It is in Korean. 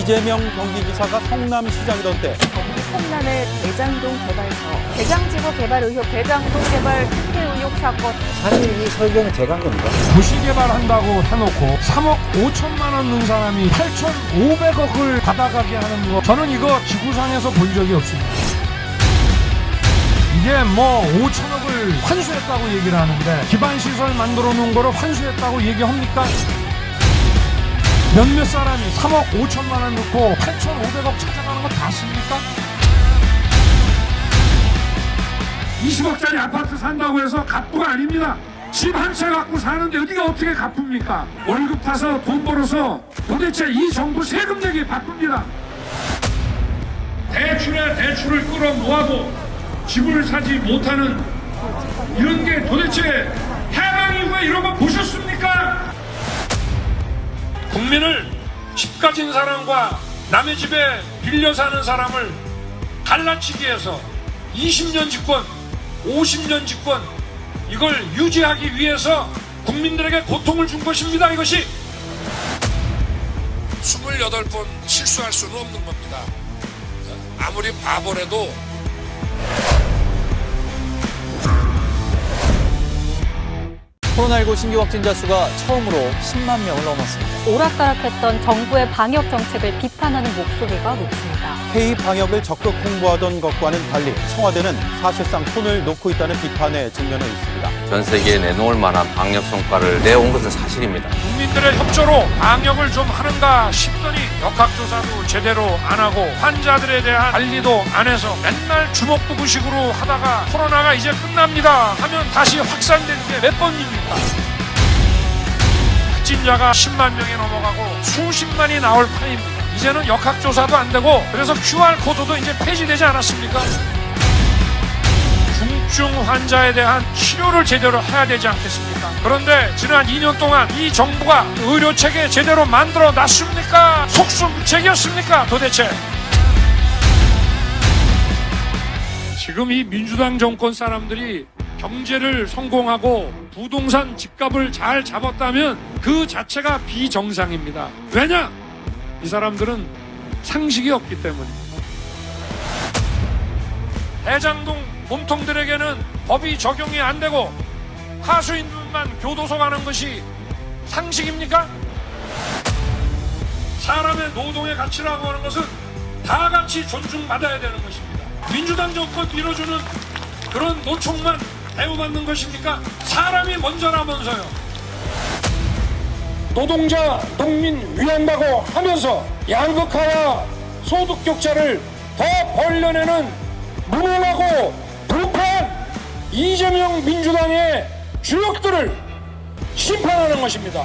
이재명 경기지사가 성남시장이던 때 경기 성남의 대장동 개발서, 대장지구 개발 의혹, 대장동 개발 특혜 의혹 사건, 사실 이 설계는 제가 한 겁니다. 도시 개발한다고 해놓고 3억 5천만 원 넣은 사람이 8,500억을 받아가게 하는 거 저는 이거 지구상에서 본 적이 없습니다. 이게 뭐 5천억을 환수했다고 얘기를 하는데 기반 시설 만들어 놓은 거를 환수했다고 얘기합니까? 몇몇 사람이 3억 5천만 원 넣고 8,500억 찾아가는 거 봤습니까? 20억짜리 아파트 산다고 해서 갑부가 아닙니다. 집 한 채 갖고 사는데 어디가 어떻게 갚습니까? 월급 타서 돈 벌어서 도대체 이 정부 세금 내기 바쁩니다. 대출에 대출을 끌어 모아도 집을 사지 못하는 이런 게 도대체 해방이고 이런 거 보셨습니까? 국민을 집 가진 사람과 남의 집에 빌려 사는 사람을 갈라치기 위해서 20년 집권, 50년 집권 이걸 유지하기 위해서 국민들에게 고통을 준 것입니다. 이것이 28번 실수할 수는 없는 겁니다. 아무리 바보라도 코로나19 신규 확진자 수가 처음으로 10만 명을 넘었습니다. 오락가락했던 정부의 방역 정책을 비판하는 목소리가 높습니다. K 방역을 적극 홍보하던 것과는 달리 청와대는 사실상 손을 놓고 있다는 비판에 직면해 있습니다. 전 세계에 내놓을 만한 방역 성과를 내온 것은 사실입니다. 국민들의 협조로 방역을 좀 하는가 싶더니 역학조사도 제대로 안 하고 환자들에 대한 관리도 안 해서 맨날 주먹구구식으로 하다가 코로나가 이제 끝납니다 하면 다시 확산되는 게 몇 번입니까? 확진자가 10만 명이 넘어가고 수십만이 나올 판입니다. 이제는 역학조사도 안 되고 그래서 QR코드도 이제 폐지되지 않았습니까? 중증 환자에 대한 치료를 제대로 해야 되지 않겠습니까? 그런데 지난 2년 동안 이 정부가 의료 체계 제대로 만들어 놨습니까? 속수무책이었습니까? 도대체? 지금 이 민주당 정권 사람들이 경제를 성공하고 부동산 집값을 잘 잡았다면 그 자체가 비정상입니다. 왜냐? 이 사람들은 상식이 없기 때문입니다. 대장동 몸통들에게는 법이 적용이 안 되고 하수인들만 교도소 가는 것이 상식입니까? 사람의 노동의 가치라고 하는 것은 다 같이 존중받아야 되는 것입니다. 민주당 정권 밀어주는 그런 노총만 대우받는 것입니까? 사람이 먼저라면서요. 노동자, 농민 위한다고 하면서 양극화와 소득 격차를 더 벌려내는 무능하고 불판 이재명 민주당의 주역들을 심판하는 것입니다.